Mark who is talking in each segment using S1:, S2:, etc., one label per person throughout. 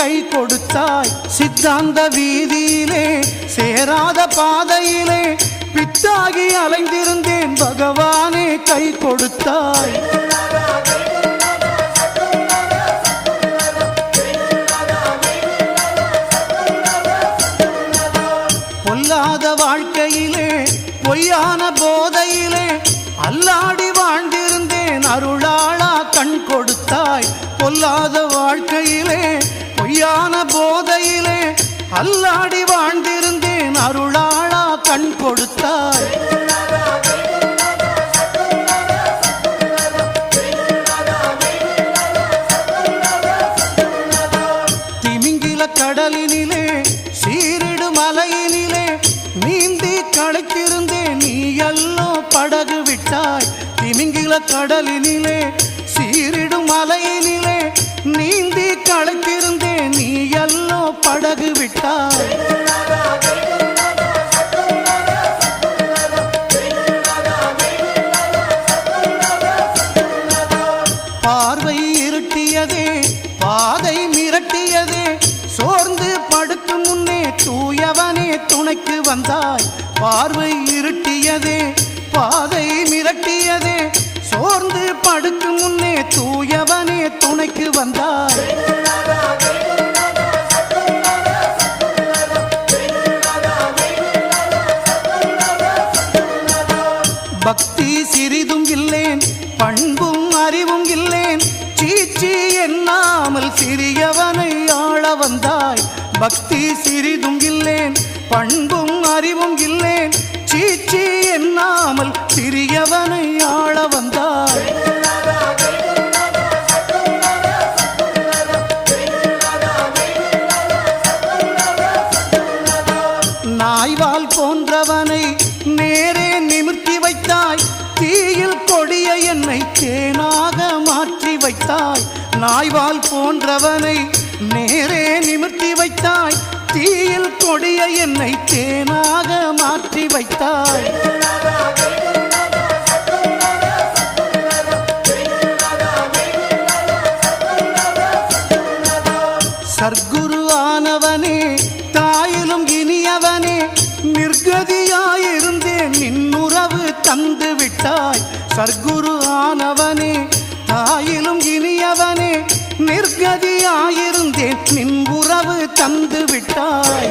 S1: கை கொடுத்தாய். சித்தாந்த வீதியிலே சேராத பாதையிலே பித்தாகி அலைந்திருந்தேன். பகவானே கை கொடுத்தாய். பொல்லாத வாழ்க்கையிலே பொய்யான போதையிலே அல்லாடி வாழ்ந்திருந்தேன். அருளாளா கண் கொடுத்தாய். பொல்லாத வாழ்க்கையிலே பொய்யான போதையிலே அல்லாடி வாழ்ந்திருந்தேன். அருளாளா கண் கொடுத்தாய். திமிங்கில கடலினிலே சீரிடு மலையினிலே நீந்தி களைத்திருந்தேன். நீ எல்லோ படகு விட்டாய். திமிங்கில கடலினிலே சீரிடு மலை விட்டாய் பார்வை இருட்டியதே பாதை மிரட்டியதே சோர்ந்து படுக்கும் முன்னே தூயவனே துணைக்கு வந்தாய். பார்வை இருட்டியதே பாதை மிரட்டியதே சோர்ந்து படுக்கும் முன்னே தூயவனே துணைக்கு வந்தாய். பக்தி சிறிதும் இல்லேன் பண்பும் அறிவும் இல்லேன். சீச்சி எண்ணாமல் சிறியவனை ஆள வந்தாய். பக்தி சிறிதும் இல்லேன் பண்பும் அறிவும் இல்லேன். சீச்சி எண்ணாமல் சிறியவனை ஆள வந்தாய். தீயில் கொடிய என்னை தேனாக மாற்றி வைத்தாய். நாய்வால் போன்றவனை நேரே நிமிர்த்தி வைத்தாய். தீயில் கொடிய என்னை தேனாக மாற்றி வைத்தாய். சர்க்குரு ஆனவனே தாயிலும் இனியவனே நிர்கதியாயிருந்தேன். நின் உறவு தந்து விட்டாய்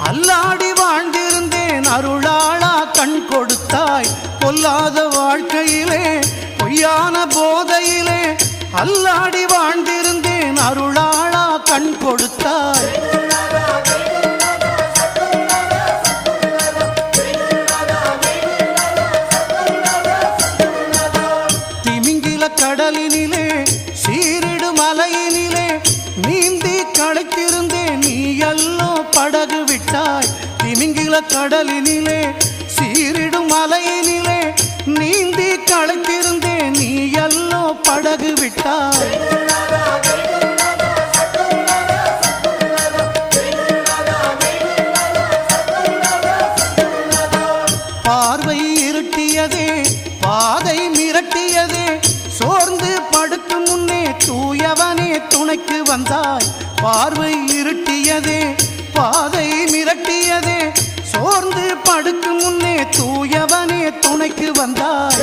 S1: அல்லாடி வாழ்ந்திருந்தேன் அருளாளா கண் கொடுத்தாய். பொல்லாத வாழ்க்கையிலே பொய்யான போதையிலே அல்லாடி வாழ்ந்திருந்தேன் அருளாளா கண் கொடுத்தாய். திமிங்கில கடலினிலே சீரிடு மலையினிலே நீந்தி களைத்திருந்தேன் நீ எல்லோ விட்டாய் திமிங்கில கடலினிலே சீரிடும் மலையினிலே நீந்தி களைத்திருந்தேன். நீ எல்லோ படகு விட்டாய். பார்வை இருட்டியதே பாதை மிரட்டியதே சோர்ந்து படுக்கும் முன்னே தூயவனே துணைக்கு வந்தாய். பார்வை இருட்டியதே பாதை கட்டியதே சோர்ந்து படுக்கு முன்னே தூயவனே துணைக்கு வந்தார்